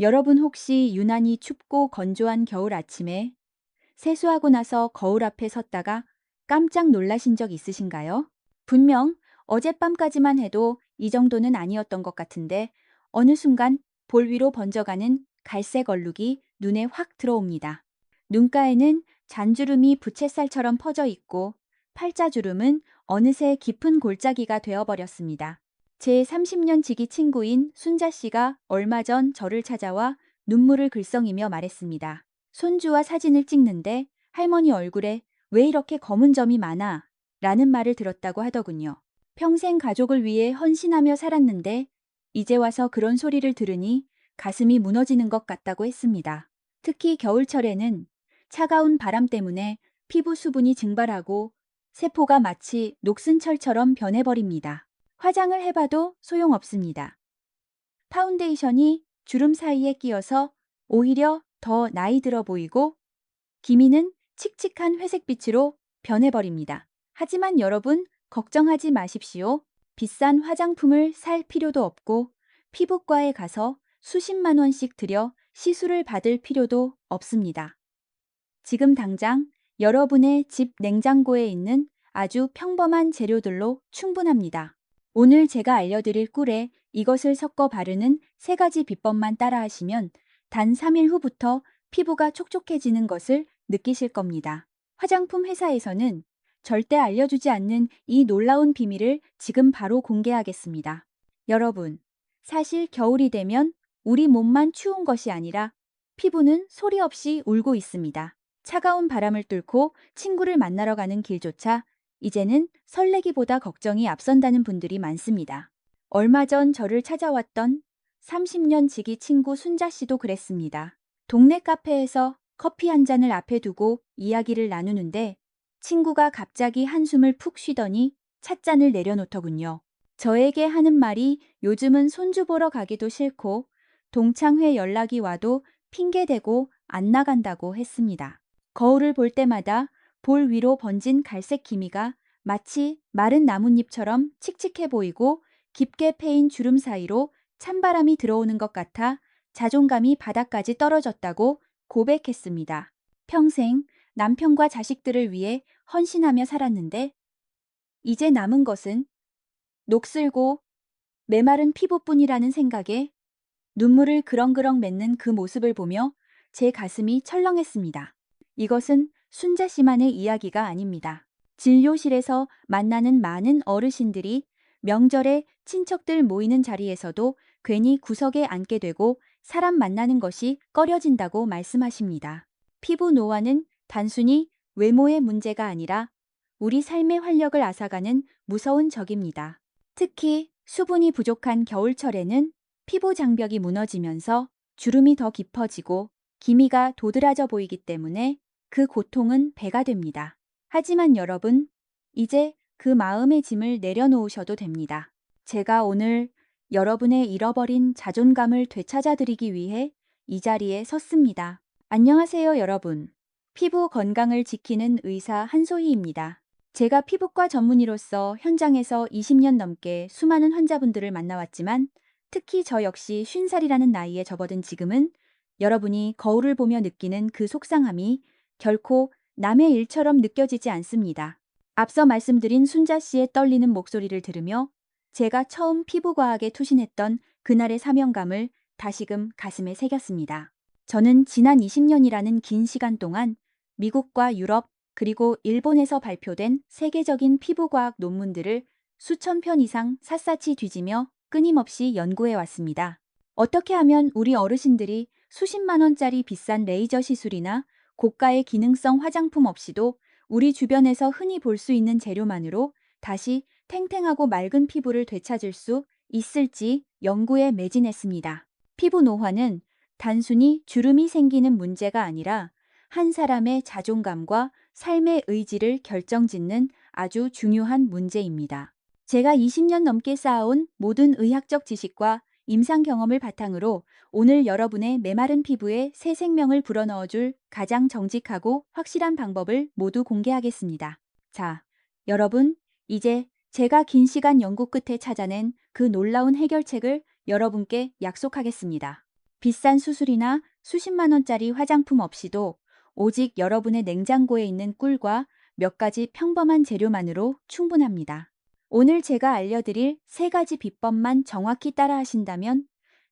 여러분 혹시 유난히 춥고 건조한 겨울 아침에 세수하고 나서 거울 앞에 섰다가 깜짝 놀라신 적 있으신가요? 분명 어젯밤까지만 해도 이 정도는 아니었던 것 같은데 어느 순간 볼 위로 번져가는 갈색 얼룩이 눈에 확 들어옵니다. 눈가에는 잔주름이 부채살처럼 퍼져 있고 팔자주름은 어느새 깊은 골짜기가 되어버렸습니다. 제 30년 지기 친구인 순자 씨가 얼마 전 저를 찾아와 눈물을 글썽이며 말했습니다. 손주와 사진을 찍는데 할머니 얼굴에 왜 이렇게 검은 점이 많아? 라는 말을 들었다고 하더군요. 평생 가족을 위해 헌신하며 살았는데 이제 와서 그런 소리를 들으니 가슴이 무너지는 것 같다고 했습니다. 특히 겨울철에는 차가운 바람 때문에 피부 수분이 증발하고 세포가 마치 녹슨 철처럼 변해버립니다. 화장을 해봐도 소용없습니다. 파운데이션이 주름 사이에 끼어서 오히려 더 나이 들어 보이고 기미는 칙칙한 회색빛으로 변해버립니다. 하지만 여러분 걱정하지 마십시오. 비싼 화장품을 살 필요도 없고 피부과에 가서 수십만 원씩 들여 시술을 받을 필요도 없습니다. 지금 당장 여러분의 집 냉장고에 있는 아주 평범한 재료들로 충분합니다. 오늘 제가 알려드릴 꿀에 이것을 섞어 바르는 세 가지 비법만 따라하시면 단 3일 후부터 피부가 촉촉해지는 것을 느끼실 겁니다. 화장품 회사에서는 절대 알려주지 않는 이 놀라운 비밀을 지금 바로 공개하겠습니다. 여러분, 사실 겨울이 되면 우리 몸만 추운 것이 아니라 피부는 소리 없이 울고 있습니다. 차가운 바람을 뚫고 친구를 만나러 가는 길조차 이제는 설레기보다 걱정이 앞선다는 분들이 많습니다. 얼마 전 저를 찾아왔던 30년 지기 친구 순자 씨도 그랬습니다. 동네 카페에서 커피 한 잔을 앞에 두고 이야기를 나누는데 친구가 갑자기 한숨을 푹 쉬더니 찻잔을 내려놓더군요. 저에게 하는 말이 요즘은 손주 보러 가기도 싫고 동창회 연락이 와도 핑계대고 안 나간다고 했습니다. 거울을 볼 때마다 볼 위로 번진 갈색 기미가 마치 마른 나뭇잎처럼 칙칙해 보이고 깊게 패인 주름 사이로 찬바람이 들어오는 것 같아 자존감이 바닥까지 떨어졌다고 고백했습니다. 평생 남편과 자식들을 위해 헌신하며 살았는데 이제 남은 것은 녹슬고 메마른 피부뿐이라는 생각에 눈물을 그렁그렁 맺는 그 모습을 보며 제 가슴이 철렁했습니다. 이것은 순자 씨만의 이야기가 아닙니다. 진료실에서 만나는 많은 어르신들이 명절에 친척들 모이는 자리에서도 괜히 구석에 앉게 되고 사람 만나는 것이 꺼려진다고 말씀하십니다. 피부 노화는 단순히 외모의 문제가 아니라 우리 삶의 활력을 앗아가는 무서운 적입니다. 특히 수분이 부족한 겨울철에는 피부 장벽이 무너지면서 주름이 더 깊어지고 기미가 도드라져 보이기 때문에 그 고통은 배가 됩니다. 하지만 여러분, 이제 그 마음의 짐을 내려놓으셔도 됩니다. 제가 오늘 여러분의 잃어버린 자존감을 되찾아드리기 위해 이 자리에 섰습니다. 안녕하세요, 여러분. 피부 건강을 지키는 의사 한소희입니다. 제가 피부과 전문의로서 현장에서 20년 넘게 수많은 환자분들을 만나왔지만 특히 저 역시 50살이라는 나이에 접어든 지금은 여러분이 거울을 보며 느끼는 그 속상함이 결코 남의 일처럼 느껴지지 않습니다. 앞서 말씀드린 순자 씨의 떨리는 목소리를 들으며 제가 처음 피부과학에 투신했던 그날의 사명감을 다시금 가슴에 새겼습니다. 저는 지난 20년이라는 긴 시간 동안 미국과 유럽 그리고 일본에서 발표된 세계적인 피부과학 논문들을 수천 편 이상 샅샅이 뒤지며 끊임없이 연구해 왔습니다. 어떻게 하면 우리 어르신들이 수십만 원짜리 비싼 레이저 시술이나 고가의 기능성 화장품 없이도 우리 주변에서 흔히 볼 수 있는 재료만으로 다시 탱탱하고 맑은 피부를 되찾을 수 있을지 연구에 매진했습니다. 피부 노화는 단순히 주름이 생기는 문제가 아니라 한 사람의 자존감과 삶의 의지를 결정짓는 아주 중요한 문제입니다. 제가 20년 넘게 쌓아온 모든 의학적 지식과 임상 경험을 바탕으로 오늘 여러분의 메마른 피부에 새 생명을 불어넣어줄 가장 정직하고 확실한 방법을 모두 공개하겠습니다. 자, 여러분, 이제 제가 긴 시간 연구 끝에 찾아낸 그 놀라운 해결책을 여러분께 약속하겠습니다. 비싼 수술이나 수십만 원짜리 화장품 없이도 오직 여러분의 냉장고에 있는 꿀과 몇 가지 평범한 재료만으로 충분합니다. 오늘 제가 알려드릴 세 가지 비법만 정확히 따라 하신다면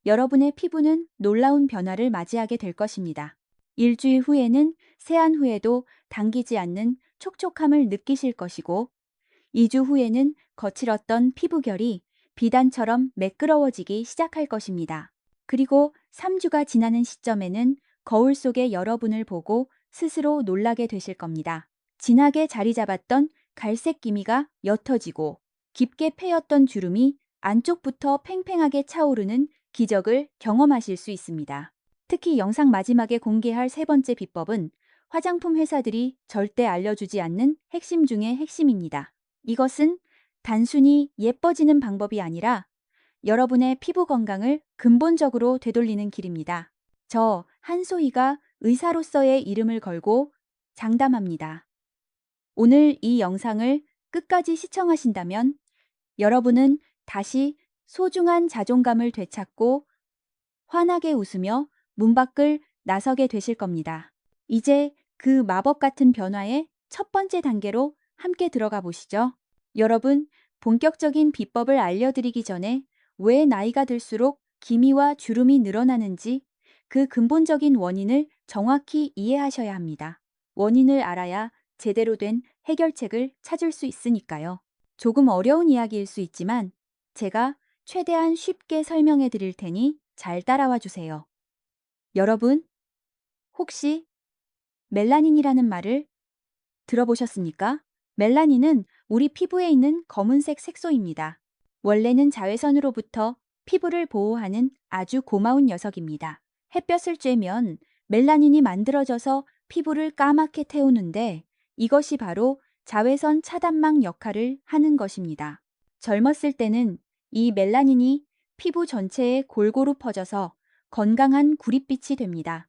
여러분의 피부는 놀라운 변화를 맞이하게 될 것입니다. 일주일 후에는 세안 후에도 당기지 않는 촉촉함을 느끼실 것이고 2주 후에는 거칠었던 피부결이 비단처럼 매끄러워지기 시작할 것입니다. 그리고 3주가 지나는 시점에는 거울 속의 여러분을 보고 스스로 놀라게 되실 겁니다. 진하게 자리 잡았던 갈색 기미가 옅어지고 깊게 패였던 주름이 안쪽부터 팽팽하게 차오르는 기적을 경험하실 수 있습니다. 특히 영상 마지막에 공개할 세 번째 비법은 화장품 회사들이 절대 알려주지 않는 핵심 중의 핵심입니다. 이것은 단순히 예뻐지는 방법이 아니라 여러분의 피부 건강을 근본적으로 되돌리는 길입니다. 저 한소희가 의사로서의 이름을 걸고 장담합니다. 오늘 이 영상을 끝까지 시청하신다면 여러분은 다시 소중한 자존감을 되찾고 환하게 웃으며 문 밖을 나서게 되실 겁니다. 이제 그 마법 같은 변화의 첫 번째 단계로 함께 들어가 보시죠. 여러분, 본격적인 비법을 알려드리기 전에 왜 나이가 들수록 기미와 주름이 늘어나는지 그 근본적인 원인을 정확히 이해하셔야 합니다. 원인을 알아야 제대로 된 해결책을 찾을 수 있으니까요. 조금 어려운 이야기일 수 있지만 제가 최대한 쉽게 설명해 드릴 테니 잘 따라와 주세요. 여러분, 혹시 멜라닌이라는 말을 들어보셨습니까? 멜라닌은 우리 피부에 있는 검은색 색소입니다. 원래는 자외선으로부터 피부를 보호하는 아주 고마운 녀석입니다. 햇볕을 쬐면 멜라닌이 만들어져서 피부를 까맣게 태우는데 이것이 바로 자외선 차단막 역할을 하는 것입니다. 젊었을 때는 이 멜라닌이 피부 전체에 골고루 퍼져서 건강한 구릿빛이 됩니다.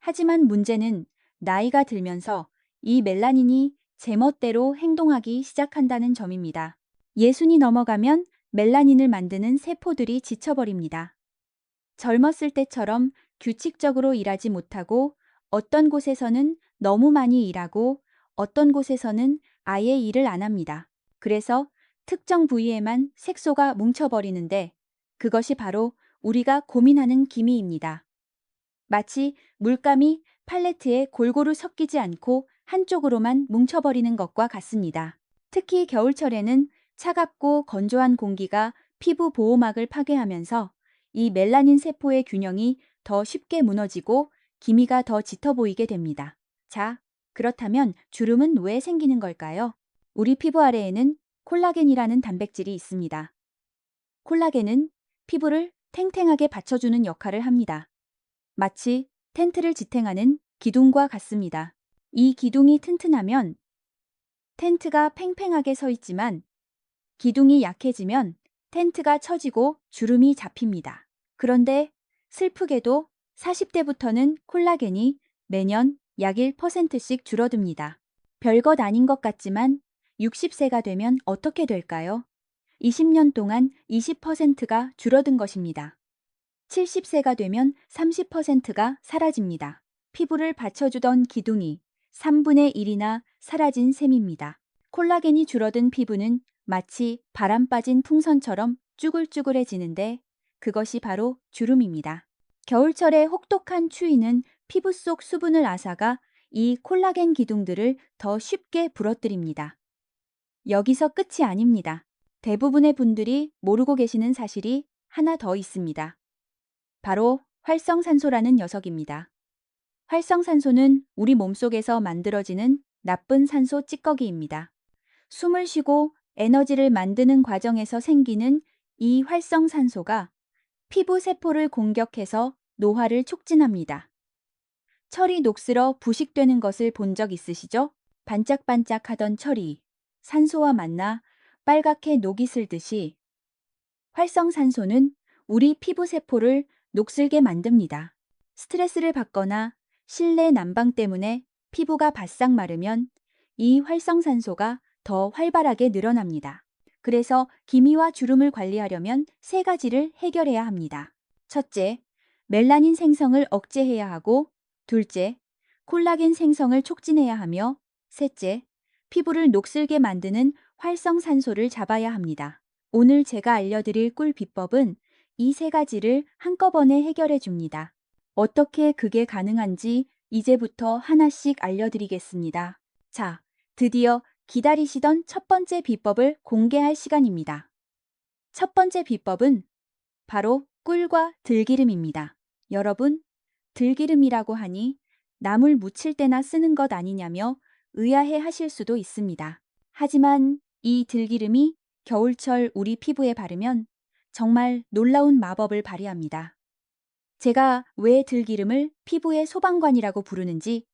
하지만 문제는 나이가 들면서 이 멜라닌이 제멋대로 행동하기 시작한다는 점입니다. 예순이 넘어가면 멜라닌을 만드는 세포들이 지쳐버립니다. 젊었을 때처럼 규칙적으로 일하지 못하고 어떤 곳에서는 너무 많이 일하고 어떤 곳에서는 아예 일을 안 합니다. 그래서 특정 부위에만 색소가 뭉쳐버리는데 그것이 바로 우리가 고민하는 기미입니다. 마치 물감이 팔레트에 골고루 섞이지 않고 한쪽으로만 뭉쳐버리는 것과 같습니다. 특히 겨울철에는 차갑고 건조한 공기가 피부 보호막을 파괴하면서 이 멜라닌 세포의 균형이 더 쉽게 무너지고 기미가 더 짙어 보이게 됩니다. 자, 그렇다면 주름은 왜 생기는 걸까요? 우리 피부 아래에는 콜라겐이라는 단백질이 있습니다. 콜라겐은 피부를 탱탱하게 받쳐주는 역할을 합니다. 마치 텐트를 지탱하는 기둥과 같습니다. 이 기둥이 튼튼하면 텐트가 팽팽하게 서 있지만 기둥이 약해지면 텐트가 처지고 주름이 잡힙니다. 그런데 슬프게도 40대부터는 콜라겐이 매년 약 1%씩 줄어듭니다. 별것 아닌 것 같지만 60세가 되면 어떻게 될까요? 20년 동안 20%가 줄어든 것입니다. 70세가 되면 30%가 사라집니다. 피부를 받쳐주던 기둥이 3분의 1이나 사라진 셈입니다. 콜라겐이 줄어든 피부는 마치 바람 빠진 풍선처럼 쭈글쭈글해지는데 그것이 바로 주름입니다. 겨울철의 혹독한 추위는 피부 속 수분을 앗아가 이 콜라겐 기둥들을 더 쉽게 부러뜨립니다. 여기서 끝이 아닙니다. 대부분의 분들이 모르고 계시는 사실이 하나 더 있습니다. 바로 활성산소라는 녀석입니다. 활성산소는 우리 몸속에서 만들어지는 나쁜 산소 찌꺼기입니다. 숨을 쉬고 에너지를 만드는 과정에서 생기는 이 활성산소가 피부 세포를 공격해서 노화를 촉진합니다. 철이 녹슬어 부식되는 것을 본 적 있으시죠? 반짝반짝하던 철이 산소와 만나 빨갛게 녹이 슬듯이 활성산소는 우리 피부 세포를 녹슬게 만듭니다. 스트레스를 받거나 실내 난방 때문에 피부가 바싹 마르면 이 활성산소가 더 활발하게 늘어납니다. 그래서 기미와 주름을 관리하려면 세 가지를 해결해야 합니다. 첫째, 멜라닌 생성을 억제해야 하고 둘째, 콜라겐 생성을 촉진해야 하며 셋째, 피부를 녹슬게 만드는 활성산소를 잡아야 합니다. 오늘 제가 알려드릴 꿀 비법은 이 세 가지를 한꺼번에 해결해 줍니다. 어떻게 그게 가능한지 이제부터 하나씩 알려드리겠습니다. 자, 드디어 기다리시던 첫 번째 비법을 공개할 시간입니다. 첫 번째 비법은 바로 꿀과 들기름입니다. 여러분, 들기름이라고 하니 나물 무칠 때나 쓰는 것 아니냐며 의아해 하실 수도 있습니다. 하지만 이 들기름이 겨울철 우리 피부에 바르면 정말 놀라운 마법을 발휘합니다. 제가 왜 들기름을 피부의 소방관이라고 부르는지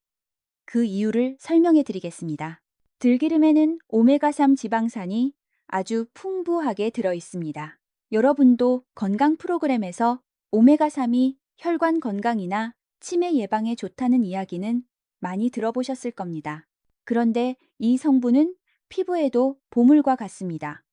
그 이유를 설명해 드리겠습니다. 들기름에는 오메가3 지방산이 아주 풍부하게 들어 있습니다. 여러분도 건강 프로그램에서 오메가3이 혈관 건강이나 치매 예방에 좋다는 이야기는 많이 들어보셨을 겁니다. 그런데 이 성분은 피부에도 보물과 같습니다.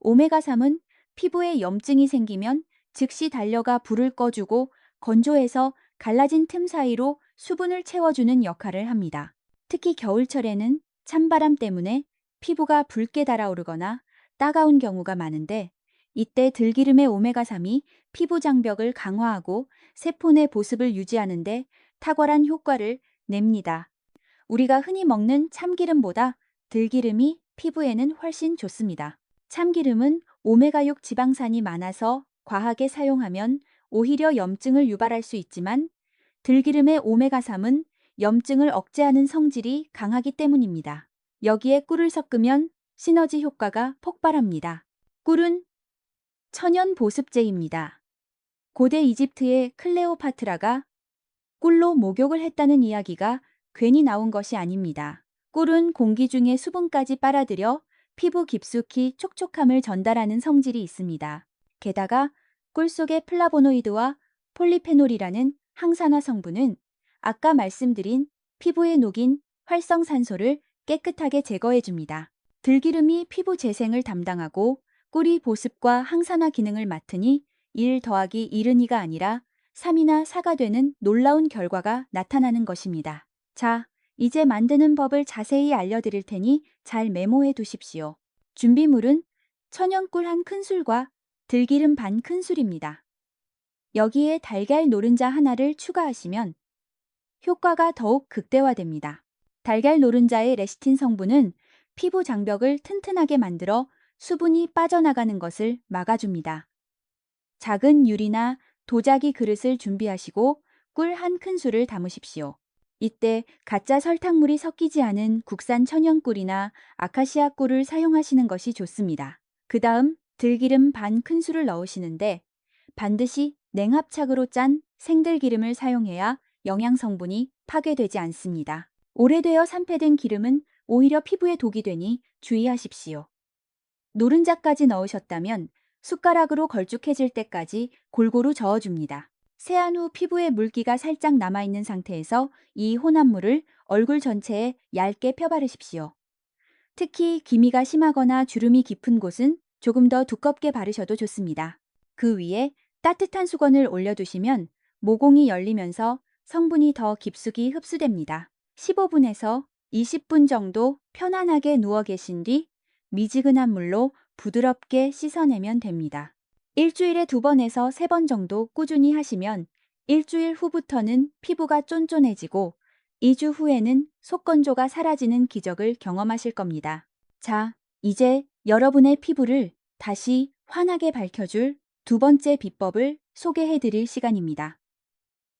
오메가3은 피부에 염증이 생기면 즉시 달려가 불을 꺼주고 건조해서 갈라진 틈 사이로 수분을 채워주는 역할을 합니다. 특히 겨울철에는 찬바람 때문에 피부가 붉게 달아오르거나 따가운 경우가 많은데 이때 들기름의 오메가3이 피부 장벽을 강화하고 세포 내 보습을 유지하는 데 탁월한 효과를 냅니다. 우리가 흔히 먹는 참기름보다 들기름이 피부에는 훨씬 좋습니다. 참기름은 오메가6 지방산이 많아서 과하게 사용하면 오히려 염증을 유발할 수 있지만 들기름의 오메가3은 염증을 억제하는 성질이 강하기 때문입니다. 여기에 꿀을 섞으면 시너지 효과가 폭발합니다. 꿀은 천연 보습제입니다. 고대 이집트의 클레오파트라가 꿀로 목욕을 했다는 이야기가 괜히 나온 것이 아닙니다. 꿀은 공기 중에 수분까지 빨아들여 피부 깊숙이 촉촉함을 전달하는 성질이 있습니다. 게다가 꿀 속의 플라보노이드와 폴리페놀이라는 항산화 성분은 아까 말씀드린 피부에 녹인 활성산소를 깨끗하게 제거해 줍니다. 들기름이 피부 재생을 담당하고 꿀이 보습과 항산화 기능을 맡으니 1 더하기 1은 2가 아니라 3이나 4가 되는 놀라운 결과가 나타나는 것입니다. 자, 이제 만드는 법을 자세히 알려드릴 테니 잘 메모해 두십시오. 준비물은 천연꿀 한 큰술과 들기름 반 큰술입니다. 여기에 달걀 노른자 하나를 추가하시면 효과가 더욱 극대화됩니다. 달걀 노른자의 레시틴 성분은 피부 장벽을 튼튼하게 만들어 수분이 빠져나가는 것을 막아줍니다. 작은 유리나 도자기 그릇을 준비하시고 꿀 한 큰술을 담으십시오. 이때 가짜 설탕물이 섞이지 않은 국산 천연꿀이나 아카시아 꿀을 사용하시는 것이 좋습니다. 그 다음 들기름 반 큰술을 넣으시는데 반드시 냉합착으로 짠 생들기름을 사용해야 영양 성분이 파괴되지 않습니다. 오래되어 산패된 기름은 오히려 피부에 독이 되니 주의하십시오. 노른자까지 넣으셨다면 숟가락으로 걸쭉해질 때까지 골고루 저어줍니다. 세안 후 피부에 물기가 살짝 남아있는 상태에서 이 혼합물을 얼굴 전체에 얇게 펴바르십시오. 특히 기미가 심하거나 주름이 깊은 곳은 조금 더 두껍게 바르셔도 좋습니다. 그 위에 따뜻한 수건을 올려두시면 모공이 열리면서 성분이 더 깊숙이 흡수됩니다. 15분에서 20분 정도 편안하게 누워 계신 뒤 미지근한 물로 부드럽게 씻어내면 됩니다. 일주일에 두 번에서 세 번 정도 꾸준히 하시면 일주일 후부터는 피부가 쫀쫀해지고 2주 후에는 속건조가 사라지는 기적을 경험하실 겁니다. 자, 이제 여러분의 피부를 다시 환하게 밝혀줄 두 번째 비법을 소개해 드릴 시간입니다.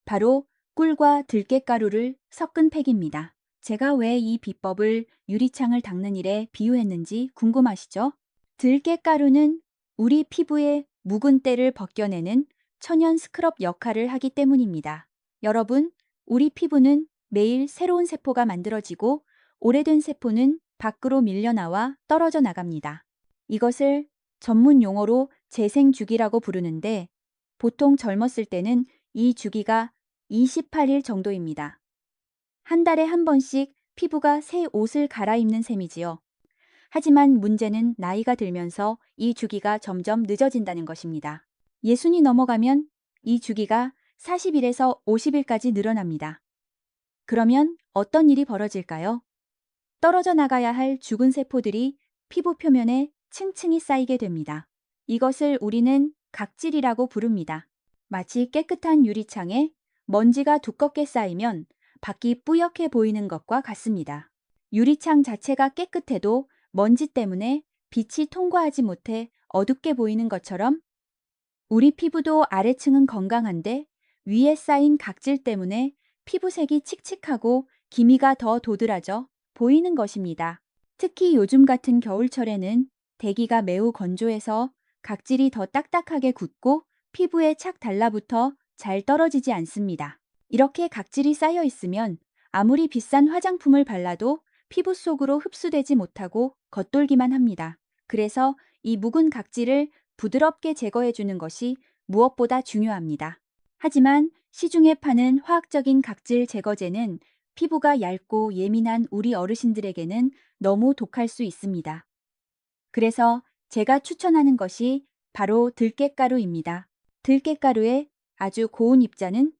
바로 꿀과 들깨가루를 섞은 팩입니다. 제가 왜 이 비법을 유리창을 닦는 일에 비유했는지 궁금하시죠? 들깨가루는 우리 피부의 묵은 때를 벗겨내는 천연 스크럽 역할을 하기 때문입니다. 여러분, 우리 피부는 매일 새로운 세포가 만들어지고 오래된 세포는 밖으로 밀려나와 떨어져 나갑니다. 이것을 전문 용어로 재생 주기라고 부르는데 보통 젊었을 때는 이 주기가 28일 정도입니다. 한 달에 한 번씩 피부가 새 옷을 갈아입는 셈이지요. 하지만 문제는 나이가 들면서 이 주기가 점점 늦어진다는 것입니다. 예순이 넘어가면 이 주기가 40일에서 50일까지 늘어납니다. 그러면 어떤 일이 벌어질까요? 떨어져 나가야 할 죽은 세포들이 피부 표면에 층층이 쌓이게 됩니다. 이것을 우리는 각질이라고 부릅니다. 마치 깨끗한 유리창에 먼지가 두껍게 쌓이면 밖이 뿌옇게 보이는 것과 같습니다. 유리창 자체가 깨끗해도 먼지 때문에 빛이 통과하지 못해 어둡게 보이는 것처럼 우리 피부도 아래층은 건강한데 위에 쌓인 각질 때문에 피부색이 칙칙하고 기미가 더 도드라져 보이는 것입니다. 특히 요즘 같은 겨울철에는 대기가 매우 건조해서 각질이 더 딱딱하게 굳고 피부에 착 달라붙어 잘 떨어지지 않습니다. 이렇게 각질이 쌓여 있으면 아무리 비싼 화장품을 발라도 피부 속으로 흡수되지 못하고 겉돌기만 합니다. 그래서 이 묵은 각질을 부드럽게 제거해 주는 것이 무엇보다 중요합니다. 하지만 시중에 파는 화학적인 각질 제거제는 피부가 얇고 예민한 우리 어르신들에게는 너무 독할 수 있습니다. 그래서 제가 추천하는 것이 바로 들깨가루입니다. 들깨가루의 아주 고운 입자는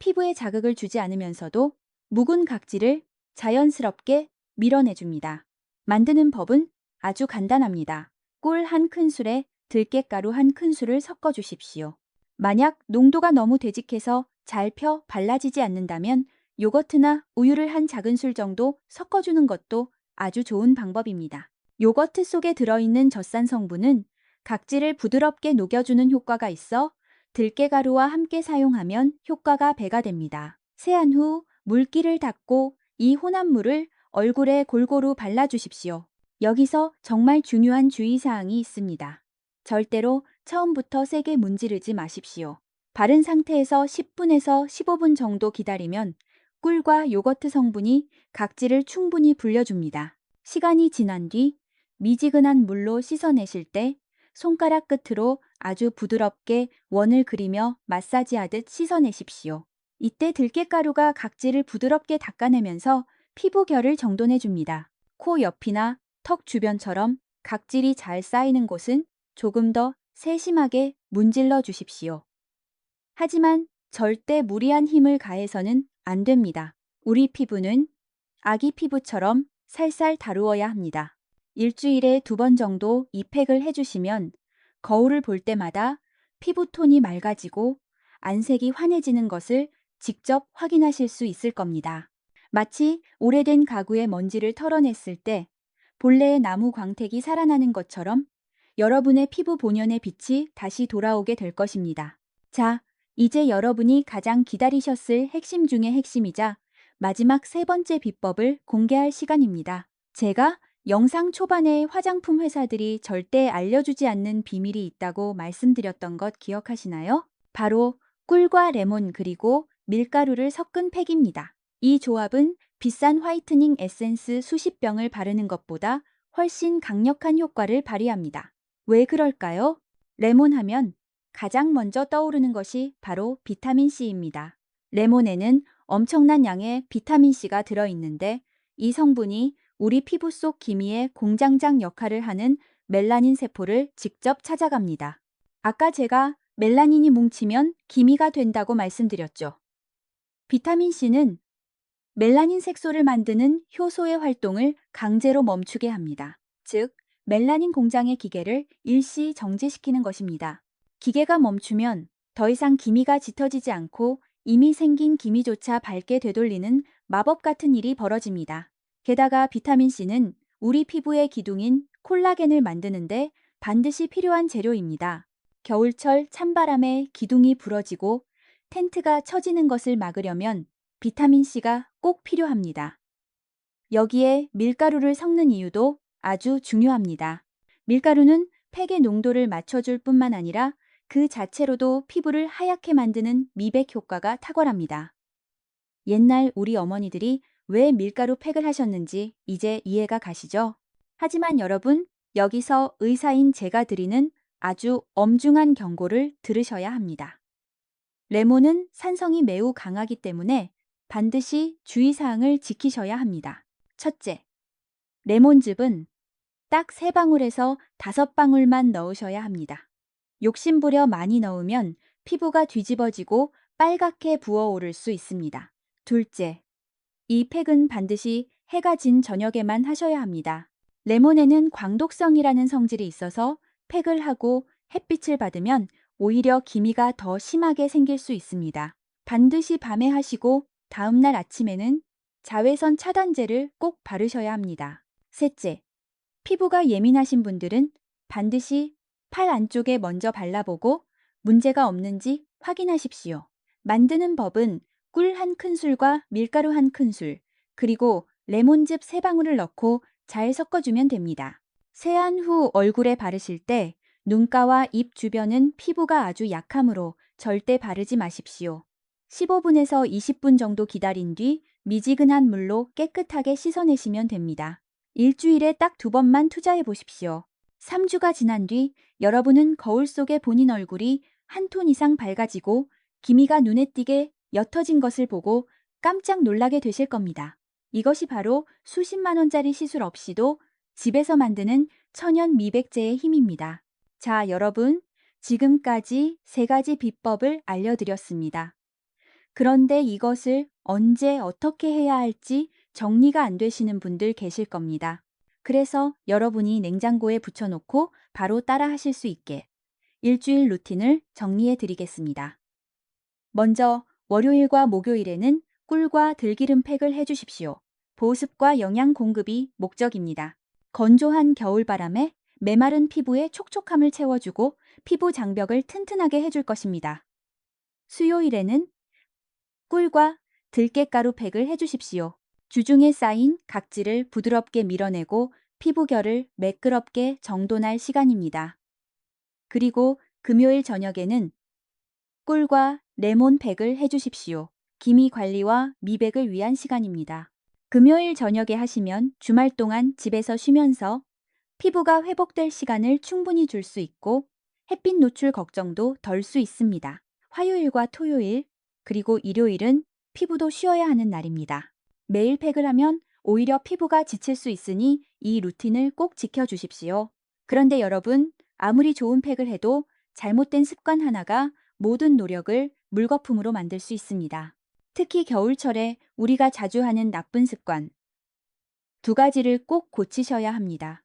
피부에 자극을 주지 않으면서도 묵은 각질을 자연스럽게 밀어내줍니다. 만드는 법은 아주 간단합니다. 꿀 한 큰술에 들깨가루 한 큰술을 섞어 주십시오. 만약 농도가 너무 되직해서 잘 펴 발라지지 않는다면 요거트나 우유를 한 작은 술 정도 섞어주는 것도 아주 좋은 방법입니다. 요거트 속에 들어있는 젖산 성분은 각질을 부드럽게 녹여주는 효과가 있어 들깨가루와 함께 사용하면 효과가 배가 됩니다. 세안 후 물기를 닦고 이 혼합물을 얼굴에 골고루 발라주십시오. 여기서 정말 중요한 주의사항이 있습니다. 절대로 처음부터 세게 문지르지 마십시오. 바른 상태에서 10분에서 15분 정도 기다리면 꿀과 요거트 성분이 각질을 충분히 불려줍니다. 시간이 지난 뒤 미지근한 물로 씻어내실 때 손가락 끝으로 아주 부드럽게 원을 그리며 마사지하듯 씻어내십시오. 이때 들깨가루가 각질을 부드럽게 닦아내면서 피부 결을 정돈해 줍니다. 코 옆이나 턱 주변처럼 각질이 잘 쌓이는 곳은 조금 더 세심하게 문질러 주십시오. 하지만 절대 무리한 힘을 가해서는 안 됩니다. 우리 피부는 아기 피부처럼 살살 다루어야 합니다. 일주일에 두 번 정도 이 팩을 해주시면 거울을 볼 때마다 피부톤이 맑아지고 안색이 환해지는 것을 직접 확인하실 수 있을 겁니다. 마치 오래된 가구의 먼지를 털어냈을 때 본래의 나무 광택이 살아나는 것처럼 여러분의 피부 본연의 빛이 다시 돌아오게 될 것입니다. 자, 이제 여러분이 가장 기다리셨을 핵심 중의 핵심이자 마지막 세 번째 비법을 공개할 시간입니다. 제가 영상 초반에 화장품 회사들이 절대 알려주지 않는 비밀이 있다고 말씀드렸던 것 기억하시나요? 바로 꿀과 레몬 그리고 밀가루를 섞은 팩입니다. 이 조합은 비싼 화이트닝 에센스 수십 병을 바르는 것보다 훨씬 강력한 효과를 발휘합니다. 왜 그럴까요? 레몬 하면 가장 먼저 떠오르는 것이 바로 비타민C입니다. 레몬에는 엄청난 양의 비타민C가 들어있는데 이 성분이 우리 피부 속 기미의 공장장 역할을 하는 멜라닌 세포를 직접 찾아갑니다. 아까 제가 멜라닌이 뭉치면 기미가 된다고 말씀드렸죠. 비타민C는 멜라닌 색소를 만드는 효소의 활동을 강제로 멈추게 합니다. 즉, 멜라닌 공장의 기계를 일시 정지시키는 것입니다. 기계가 멈추면 더 이상 기미가 짙어지지 않고 이미 생긴 기미조차 밝게 되돌리는 마법 같은 일이 벌어집니다. 게다가 비타민C는 우리 피부의 기둥인 콜라겐을 만드는데 반드시 필요한 재료입니다. 겨울철 찬바람에 기둥이 부러지고 텐트가 처지는 것을 막으려면 비타민C가 꼭 필요합니다. 여기에 밀가루를 섞는 이유도 아주 중요합니다. 밀가루는 팩의 농도를 맞춰줄 뿐만 아니라 그 자체로도 피부를 하얗게 만드는 미백 효과가 탁월합니다. 옛날 우리 어머니들이 왜 밀가루 팩을 하셨는지 이제 이해가 가시죠? 하지만 여러분, 여기서 의사인 제가 드리는 아주 엄중한 경고를 들으셔야 합니다. 레몬은 산성이 매우 강하기 때문에 반드시 주의사항을 지키셔야 합니다. 첫째, 레몬즙은 딱 3방울에서 5방울만 넣으셔야 합니다. 욕심부려 많이 넣으면 피부가 뒤집어지고 빨갛게 부어오를 수 있습니다. 둘째, 이 팩은 반드시 해가 진 저녁에만 하셔야 합니다. 레몬에는 광독성이라는 성질이 있어서 팩을 하고 햇빛을 받으면 오히려 기미가 더 심하게 생길 수 있습니다. 반드시 밤에 하시고 다음날 아침에는 자외선 차단제를 꼭 바르셔야 합니다. 셋째, 피부가 예민하신 분들은 반드시 팔 안쪽에 먼저 발라보고 문제가 없는지 확인하십시오. 만드는 법은 꿀 한 큰술과 밀가루 한 큰술, 그리고 레몬즙 3방울을 넣고 잘 섞어주면 됩니다. 세안 후 얼굴에 바르실 때 눈가와 입 주변은 피부가 아주 약하므로 절대 바르지 마십시오. 15분에서 20분 정도 기다린 뒤 미지근한 물로 깨끗하게 씻어내시면 됩니다. 일주일에 딱 두 번만 투자해 보십시오. 3주가 지난 뒤 여러분은 거울 속의 본인 얼굴이 한 톤 이상 밝아지고 기미가 눈에 띄게 옅어진 것을 보고 깜짝 놀라게 되실 겁니다. 이것이 바로 수십만 원짜리 시술 없이도 집에서 만드는 천연 미백제의 힘입니다. 자, 여러분. 지금까지 세 가지 비법을 알려드렸습니다. 그런데 이것을 언제 어떻게 해야 할지 정리가 안 되시는 분들 계실 겁니다. 그래서 여러분이 냉장고에 붙여놓고 바로 따라 하실 수 있게 일주일 루틴을 정리해 드리겠습니다. 먼저 월요일과 목요일에는 꿀과 들기름 팩을 해주십시오. 보습과 영양 공급이 목적입니다. 건조한 겨울바람에 메마른 피부에 촉촉함을 채워주고 피부 장벽을 튼튼하게 해줄 것입니다. 수요일에는 꿀과 들깨가루 팩을 해주십시오. 주중에 쌓인 각질을 부드럽게 밀어내고 피부결을 매끄럽게 정돈할 시간입니다. 그리고 금요일 저녁에는 꿀과 레몬 팩을 해주십시오. 기미 관리와 미백을 위한 시간입니다. 금요일 저녁에 하시면 주말 동안 집에서 쉬면서 피부가 회복될 시간을 충분히 줄 수 있고 햇빛 노출 걱정도 덜 수 있습니다. 화요일과 토요일, 그리고 일요일은 피부도 쉬어야 하는 날입니다. 매일 팩을 하면 오히려 피부가 지칠 수 있으니 이 루틴을 꼭 지켜주십시오. 그런데 여러분, 아무리 좋은 팩을 해도 잘못된 습관 하나가 모든 노력을 물거품으로 만들 수 있습니다. 특히 겨울철에 우리가 자주 하는 나쁜 습관. 두 가지를 꼭 고치셔야 합니다.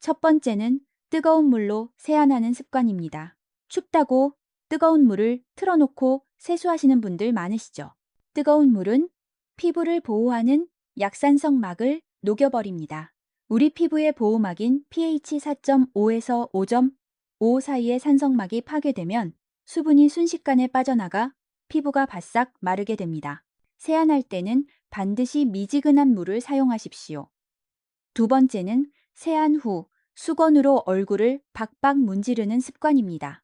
첫 번째는 뜨거운 물로 세안하는 습관입니다. 춥다고 뜨거운 물을 틀어놓고 세수하시는 분들 많으시죠? 뜨거운 물은 피부를 보호하는 약산성 막을 녹여버립니다. 우리 피부의 보호막인 pH 4.5에서 5.5 사이의 산성막이 파괴되면 수분이 순식간에 빠져나가 피부가 바싹 마르게 됩니다. 세안할 때는 반드시 미지근한 물을 사용하십시오. 두 번째는 세안 후 수건으로 얼굴을 박박 문지르는 습관입니다.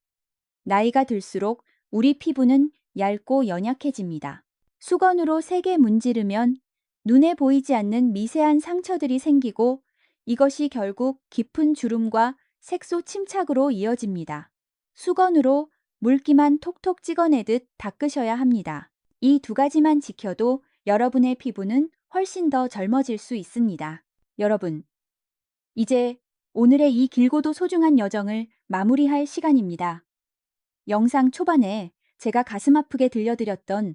나이가 들수록 우리 피부는 얇고 연약해집니다. 수건으로 세게 문지르면 눈에 보이지 않는 미세한 상처들이 생기고 이것이 결국 깊은 주름과 색소 침착으로 이어집니다. 수건으로 물기만 톡톡 찍어내듯 닦으셔야 합니다. 이 두 가지만 지켜도 여러분의 피부는 훨씬 더 젊어질 수 있습니다. 여러분, 이제 오늘의 이 길고도 소중한 여정을 마무리할 시간입니다. 영상 초반에 제가 가슴 아프게 들려드렸던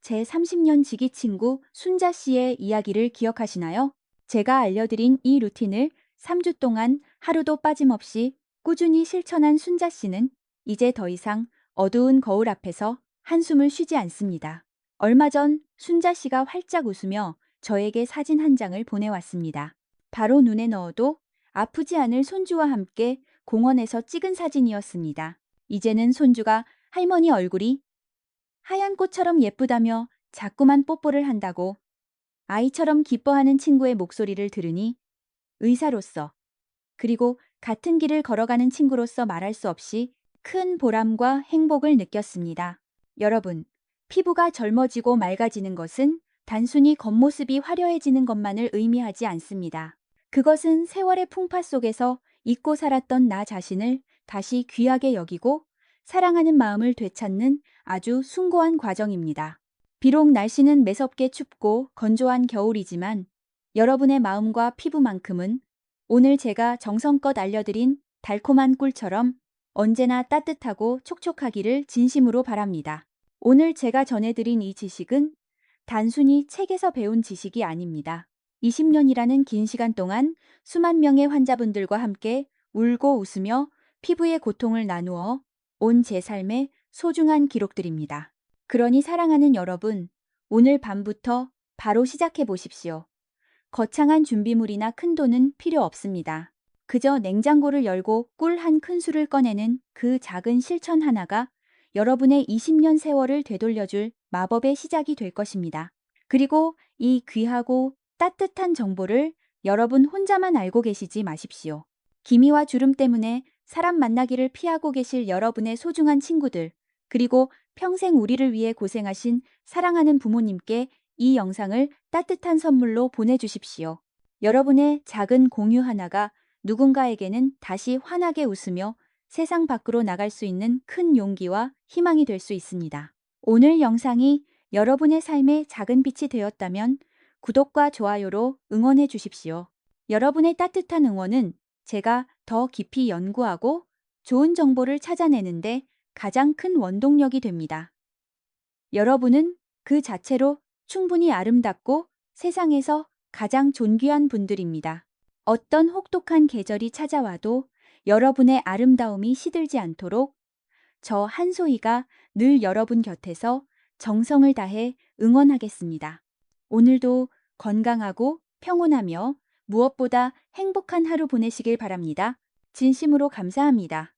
제 30년 지기 친구 순자 씨의 이야기를 기억하시나요? 제가 알려드린 이 루틴을 3주 동안 하루도 빠짐없이 꾸준히 실천한 순자 씨는 이제 더 이상 어두운 거울 앞에서 한숨을 쉬지 않습니다. 얼마 전 순자 씨가 활짝 웃으며 저에게 사진 한 장을 보내왔습니다. 바로 눈에 넣어도 아프지 않을 손주와 함께 공원에서 찍은 사진이었습니다. 이제는 손주가 할머니 얼굴이 하얀 꽃처럼 예쁘다며 자꾸만 뽀뽀를 한다고 아이처럼 기뻐하는 친구의 목소리를 들으니 의사로서 그리고 같은 길을 걸어가는 친구로서 말할 수 없이 큰 보람과 행복을 느꼈습니다. 여러분, 피부가 젊어지고 맑아지는 것은 단순히 겉모습이 화려해지는 것만을 의미하지 않습니다. 그것은 세월의 풍파 속에서 잊고 살았던 나 자신을 다시 귀하게 여기고 사랑하는 마음을 되찾는 아주 숭고한 과정입니다. 비록 날씨는 매섭게 춥고 건조한 겨울이지만 여러분의 마음과 피부만큼은 오늘 제가 정성껏 알려드린 달콤한 꿀처럼 언제나 따뜻하고 촉촉하기를 진심으로 바랍니다. 오늘 제가 전해드린 이 지식은 단순히 책에서 배운 지식이 아닙니다. 20년이라는 긴 시간 동안 수만 명의 환자분들과 함께 울고 웃으며 피부의 고통을 나누어 온 제 삶의 소중한 기록들입니다. 그러니 사랑하는 여러분, 오늘 밤부터 바로 시작해 보십시오. 거창한 준비물이나 큰 돈은 필요 없습니다. 그저 냉장고를 열고 꿀 한 큰술을 꺼내는 그 작은 실천 하나가 여러분의 20년 세월을 되돌려줄 마법의 시작이 될 것입니다. 그리고 이 귀하고 따뜻한 정보를 여러분 혼자만 알고 계시지 마십시오. 기미와 주름 때문에 사람 만나기를 피하고 계실 여러분의 소중한 친구들, 그리고 평생 우리를 위해 고생하신 사랑하는 부모님께 이 영상을 따뜻한 선물로 보내주십시오. 여러분의 작은 공유 하나가 누군가에게는 다시 환하게 웃으며 세상 밖으로 나갈 수 있는 큰 용기와 희망이 될 수 있습니다. 오늘 영상이 여러분의 삶에 작은 빛이 되었다면 구독과 좋아요로 응원해 주십시오. 여러분의 따뜻한 응원은 제가 더 깊이 연구하고 좋은 정보를 찾아내는데 가장 큰 원동력이 됩니다. 여러분은 그 자체로 충분히 아름답고 세상에서 가장 존귀한 분들입니다. 어떤 혹독한 계절이 찾아와도 여러분의 아름다움이 시들지 않도록 저 한소희가 늘 여러분 곁에서 정성을 다해 응원하겠습니다. 오늘도 건강하고 평온하며 무엇보다 행복한 하루 보내시길 바랍니다. 진심으로 감사합니다.